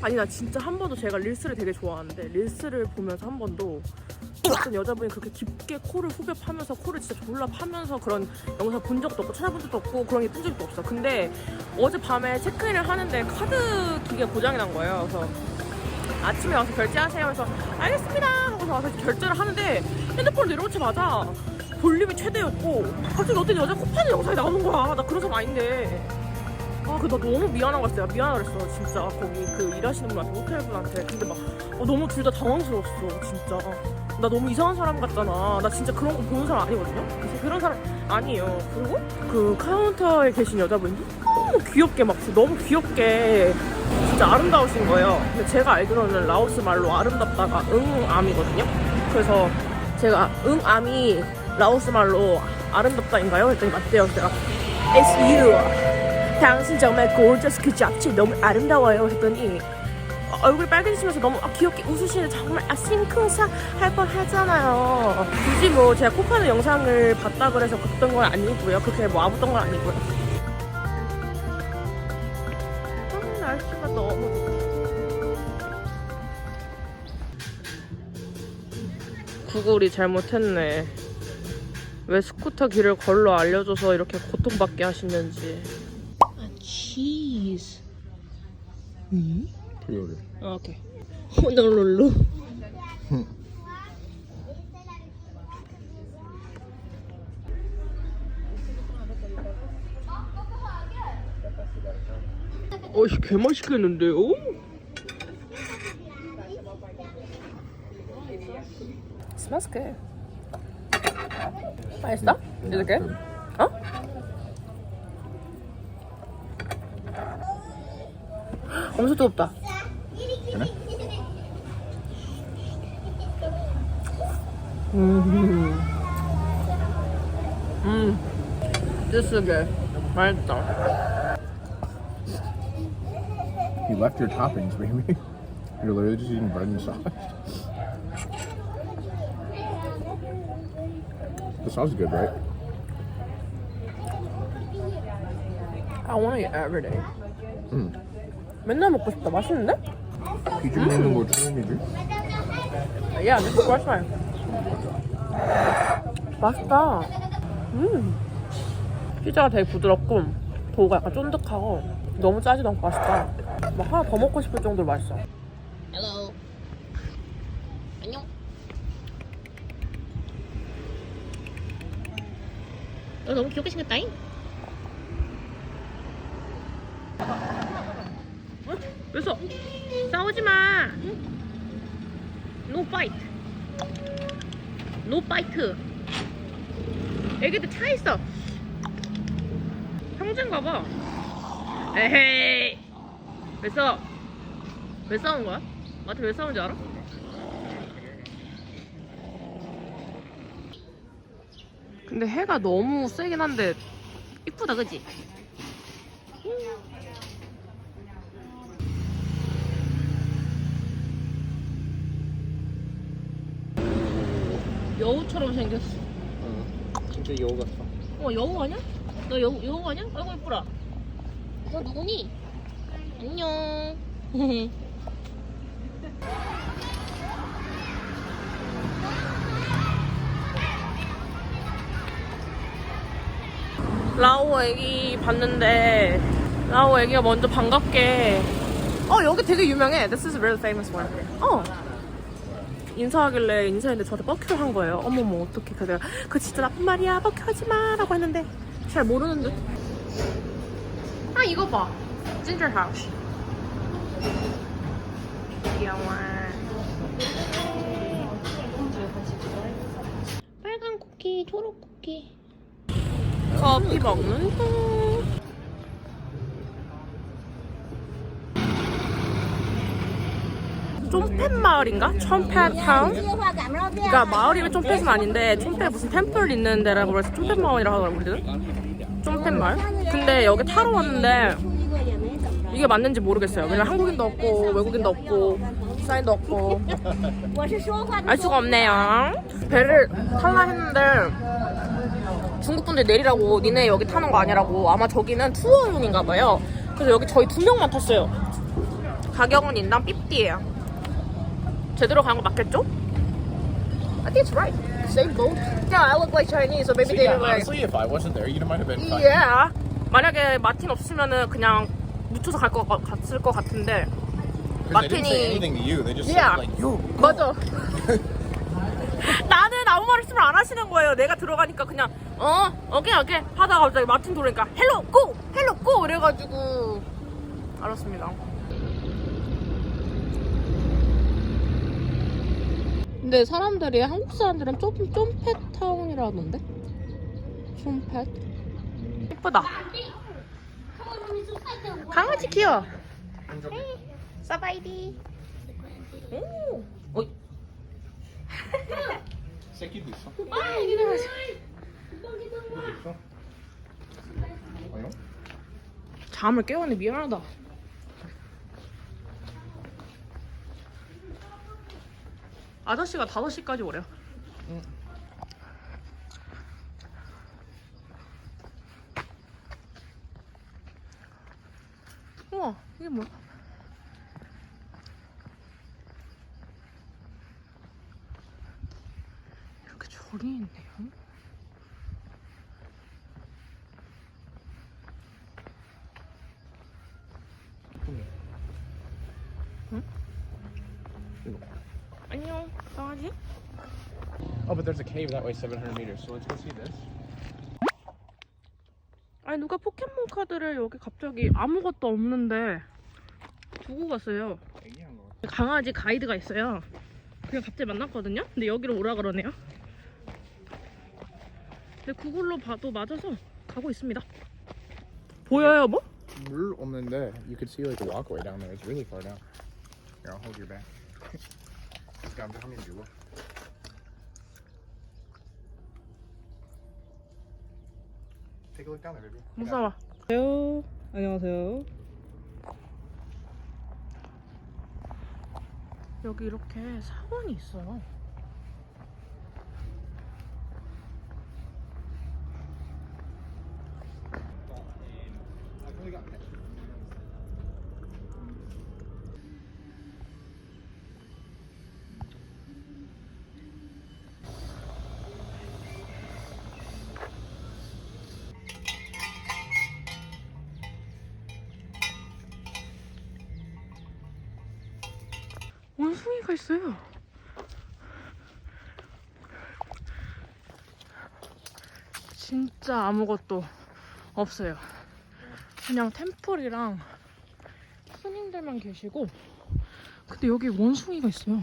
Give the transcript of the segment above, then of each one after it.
아니 나 진짜 한 번도 제가 릴스를 되게 좋아하는데 릴스를 보면서 한 번도 어떤 여자분이 그렇게 깊게 코를 후벼 파면서 코를 진짜 졸라 파면서 그런 영상 본 적도 없고 찾아본 적도 없고 그런 게 뜬 적도 없어. 근데 어젯밤에 체크인을 하는데 카드 기계 고장이 난 거예요. 그래서 아침에 와서 결제하세요. 그래서 알겠습니다 하고서 와서 결제를 하는데 핸드폰을 내려놓자마자 볼륨이 최대였고 갑자기 어떤 여자 코 파는 영상이 나오는 거야. 나 그런 사람 아닌데 아, 그 나 너무 미안한 거였어. 내가 미안하다 그랬어. 진짜 거기 그 일하시는 분한테 호텔 분한테. 근데 막 어, 너무 둘 다 당황스러웠어. 진짜. 나 너무 이상한 사람 같잖아. 나 진짜 그런 거 보는 사람 아니거든요. 그래서 그런 사람 아니에요. 그리고 그 카운터에 계신 여자분이 너무 귀엽게 막 너무 귀엽게 진짜 아름다우신 거예요. 근데 제가 알기로는 라오스 말로 아름답다가 응암이거든요. 그래서 제가 응암이 라오스 말로 아름답다인가요? 했더니 맞대요. 제가 you. 당신 정말 gorgeous 그 자체 너무 아름다워요 했더니 얼굴 빨개지시면서 너무 아, 귀엽게 웃으시는 정말 아 싱크사 할뻔 하잖아요. 굳이 뭐 제가 코 파는 영상을 봤다 그래서 그랬던 건 아니고요. 그렇게 뭐 아무던 건 아니고요. 아, 날씨가 너무 구글이 잘못했네. 왜 스쿠터 길을 걸러 알려줘서 이렇게 고통받게 하시는지 아 치즈 Toyota. 아, 오케이 호놀룰루 어이 개 맛있겠는데요? Smells good. 맛있어? Is it good? 어? 엄청 뜨겁다. Can I? 음. 음. This is good. 맛있다. You left your toppings, baby. You're literally just eating bread and sauce. The sauce is good, right? I want to eat every day. 음. 맨날 먹고 싶다. 맛있는데? 피자 먹는 거 처음이지? Is first time. 맛있다. 음. 피자가 되게 부드럽고 도우가 약간 쫀득하고 너무 짜지도 않고 맛있다. 막 하나 더 먹고 싶을 정도로 맛있어. Hello. 안녕. 너 너무 귀엽게 생겼다잉? 그래서 싸우지 마. No fight. No. 애기들 차 있어. 형제인가 봐. 에헤이. 왜 싸워? 왜 싸운 거야? 나한테 왜 싸운지 알아? 근데 해가 너무 세긴 한데 이쁘다 그지? 여우처럼 생겼어. 진짜 여우 같아. 어 여우 아니야? 너 여우 여우 아니야? 아이고 예쁘라. 너 누구니? 안녕. 라오 애기 봤는데 라오 애기가 먼저 반갑게 어 여기 되게 유명해 This is really famous one 어 인사하길래 인사했는데 저한테 뻑큐를 한 거예요. 어머머 어떡해. 그래서 내가 그거 진짜 나쁜 말이야. 뻑큐 하지 마. 라고 했는데 잘 모르는 듯 아 이거 봐. 진저 하우스 귀여워. 빨간 쿠키, 초록 쿠키. 커피 먹는 중 쫌펫 마을인가? 쫌펫 타운? 그러니까 마을이면 쫌펫은 아닌데 쫌펫 무슨 템플 있는 데라고 그래서 쫌펫 마을이라고 하더라고 우리들은 쫌펫 마을? 근데 여기 타러 왔는데 이게 맞는지 모르겠어요 왜냐면 한국인도 없고 외국인도 없고 사인도 없고 알 수가 없네요 배를 탈라 했는데 중국 분들 내리라고 니네 여기 타는 거 아니라고 아마 저기는 투어용인가 봐요 그래서 여기 저희 두 명만 탔어요 가격은 인당 50예요. 제대로 간 거 맞겠죠? I think it's right. Same boat. Yeah, I look like Chinese, so maybe So, they yeah, look like. honestly, if I wasn't there, you might have been fine. Yeah. 만약에 마틴 없으면은 그냥 묻혀서 갈 것 같을 것 같은데. 'Cause they didn't say 마틴이- anything to you. They just Yeah. said like, "Yo, 맞아. 나는 아무 말씀을 안 하시는 거예요. 내가 들어가니까 그냥 어 오케이 오케이 하다가 갑자기 마틴 들어오니까 헬로 고 헬로 고 이래가지고 알았습니다. 근데 사람들이 한국 사람들은 좀 쫌펫 타운이라던데? 쫌펫? 예쁘다. 강아지 귀여워. 사바이디. 오. 어이. Que bicho. 아? Bicho. Olha. 잠을 깨웠네 미안하다. 아저씨가 5시까지 오래요. 우와 이게 뭐야? 이렇게 절이 있네요. 안녕 강아지? Oh, but there's a cave that way 700 meters. So let's go see this. 아니 누가 포켓몬 카드를 여기 갑자기 아무것도 없는데 두고 갔어요. 얘기한 거. 강아지 가이드가 있어요. 그냥 갑자기 만났거든요. 근데 여기로 오라 그러네요. 근데 구글로 봐도 맞아서 가고 있습니다. 보여요 뭐? 물 없는데 you could see like a walkway down there. It's really far down. Here, I'll hold your back. 야, 한번 줄로. Take a look down there, baby. 무서워. 안녕하세요. 안녕하세요. 여기 이렇게 사원이 있어요. 원숭이가 있어요. 진짜 아무것도 없어요. 그냥 템플이랑 스님들만 계시고, 근데 여기 원숭이가 있어요.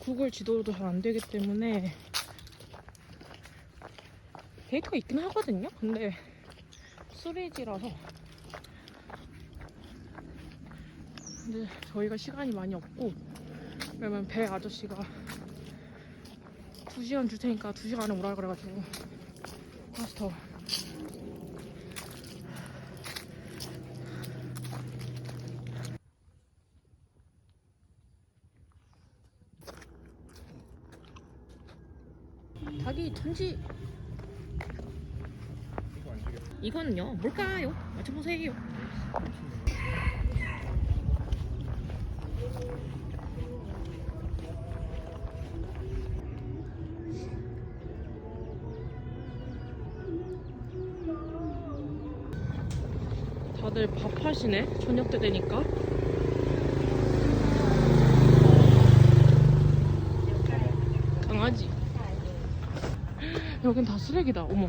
구글 지도도 잘 안 되기 때문에 데이터가 있긴 하거든요. 근데 3G라서 근데 저희가 시간이 많이 없고 왜냐면 배 아저씨가 2시간 줄 테니까 2시간에 오라 그래가지고 이거 안 되겠다. 이거는요 뭘까요? 맞춰보세요 다들 밥 하시네? 저녁 때 되니까. 강아지. 여긴 다 쓰레기다. 어머.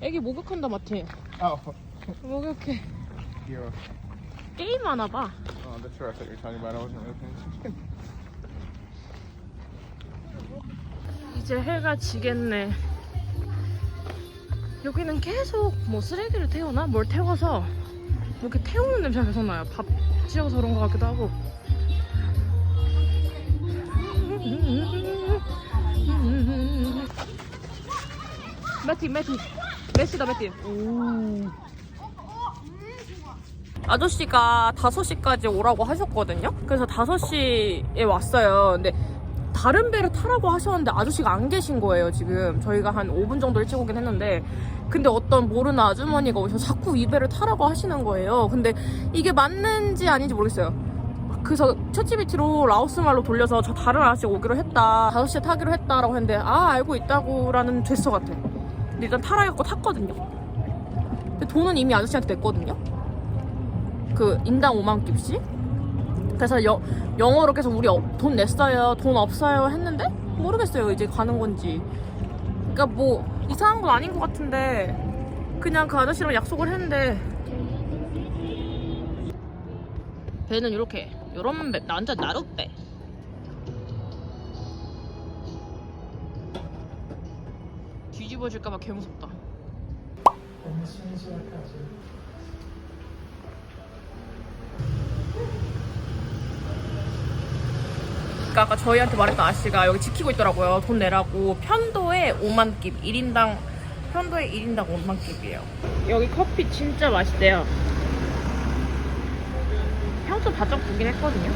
애기 목욕한다 마트 Oh, 목욕해 yeah. 게임 하나 봐 Oh, that's what I thought you were talking about. I wasn't really paying attention. 이제 해가 지겠네 여기는 계속 뭐 쓰레기를 태우나 뭘 태워서 뭐 이렇게 태우는 냄새가 계속 나요 밥 지어서 그런 것 같기도 하고 매티 매티 메시다 매티 아저씨가 5시까지 오라고 하셨거든요? 그래서 5시에 왔어요. 근데 다른 배를 타라고 하셨는데 아저씨가 안 계신 거예요 지금. 저희가 한 5분 정도 일찍 오긴 했는데. 근데 어떤 모르는 아주머니가 오셔서 자꾸 이 배를 타라고 하시는 거예요. 근데 이게 맞는지 아닌지 모르겠어요. 그래서 챗GPT로 라오스 말로 돌려서 저 다른 아저씨가 오기로 했다. 5시에 타기로 했다라고 했는데 아 알고 있다고 라는 제스처 같아 근데 일단 타라 해갖고 탔거든요. 근데 돈은 이미 아저씨한테 냈거든요. 그 인당 5만 깁씩 그래서 여, 영어로 계속 우리 어- 돈 냈어요 돈 없어요 했는데 모르겠어요 이제 가는 건지. 그러니까 뭐 이상한 건 아닌 것 같은데 그냥 그 아저씨랑 약속을 했는데 배는 이렇게 이런 배 완전 나룻배 뒤집어질까봐 개 무섭다 그러니까 아까 저희한테 말했던 아저씨가 여기 지키고 있더라고요. 돈 내라고. 편도에 5만 깁. 1인당, 편도에 1인당 5만 깁이에요. 여기 커피 진짜 맛있대요. 바짝 보긴 했거든요.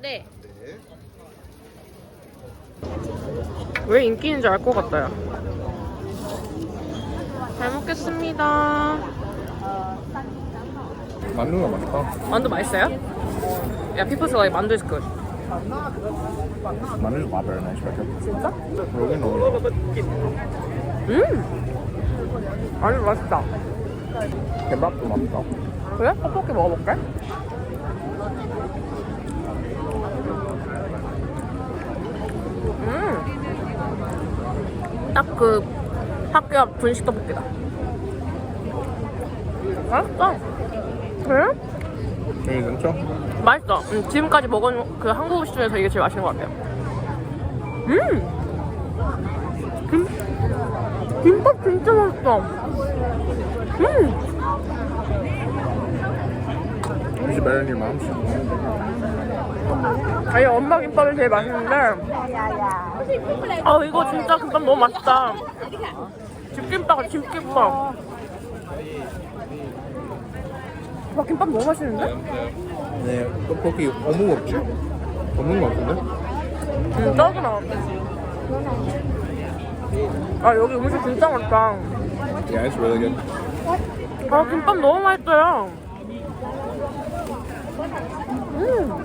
네. 왜 인기 있는지 알것 같아요. 잘 먹겠습니다. 만두가 맛있다. 만두 맛있어요? 야, 피퍼스 like 만두 good. 만두가 very nice, right? 진짜? 여기 너무 음! 아니, 맛있다. 케밥도 맛있다. 그래? 떡볶이 먹어볼게. 음! 딱 그 학교 앞 분식 떡볶이다. 맛있다. 그래? 여기 진짜? 맛있어. 음, 지금까지 먹은 그 한국 음식 중에서 이게 제일 맛있는 것 같아요. 음! 김, 김밥 진짜 맛있다. 음! Than your mom's? 아니 엄마 김밥이 제일 맛있는데 아 이거 진짜 김밥 너무 맛있다 집김밥 집김밥 와 김밥 너무 맛있는데? 네, 떡볶이 어묵 없지? 없는 거 같은데? 응 짜증나 아 여기 음식 진짜 많다 Yeah, it's really good. 아 김밥 너무 맛있어요 음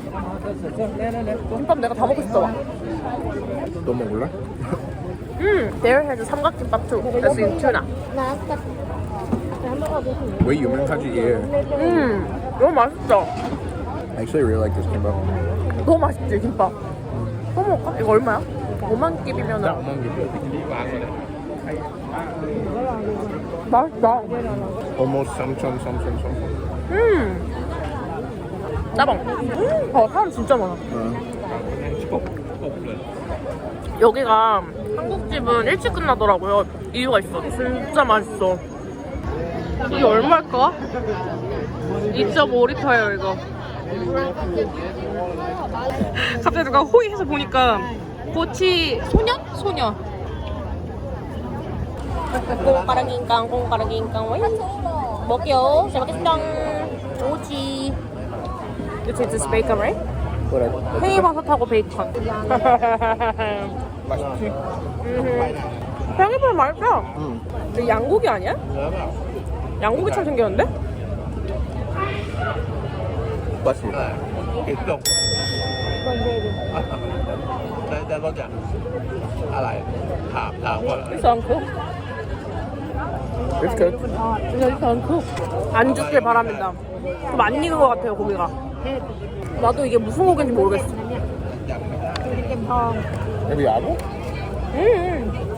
김밥 내가 다 먹고 싶다 와또 먹을래? 음, there has 삼각김밥 too. That's in tuna. 왜 유명하지 얘? 음, 너무 맛있어. I actually really like this kimbap. 너무 맛있지, 김밥. 또 먹을까? 이거 얼마야? 5만 깁이면 맛있다. Almost something something something. 음, 따봉. 음, 어, 사람 진짜 많아. 여기가 한국집은 일찍 끝나더라고요. 이유가 있어. 진짜 맛있어. 이게 얼마일까? 2.5리터예요, 이거. 갑자기 누가 호의해서 보니까 고치 소년? 소녀. 꽁까라긴깡 왜? 먹게요. 잘 먹겠습니다. 오지. Which is just bacon, right? Correct. 회이버섯하고 베이컨. 맛있지? 음. 생각보다 맛있다. 근데 양고기 아니야? 양고기처럼 생겼는데? 맛있어. 나, 나, 안 죽길 바랍니다. 좀 안 익은 것 같아요, 고기가. 나도 이게 무슨 고기인지 모르겠어. 여기 야구? 음.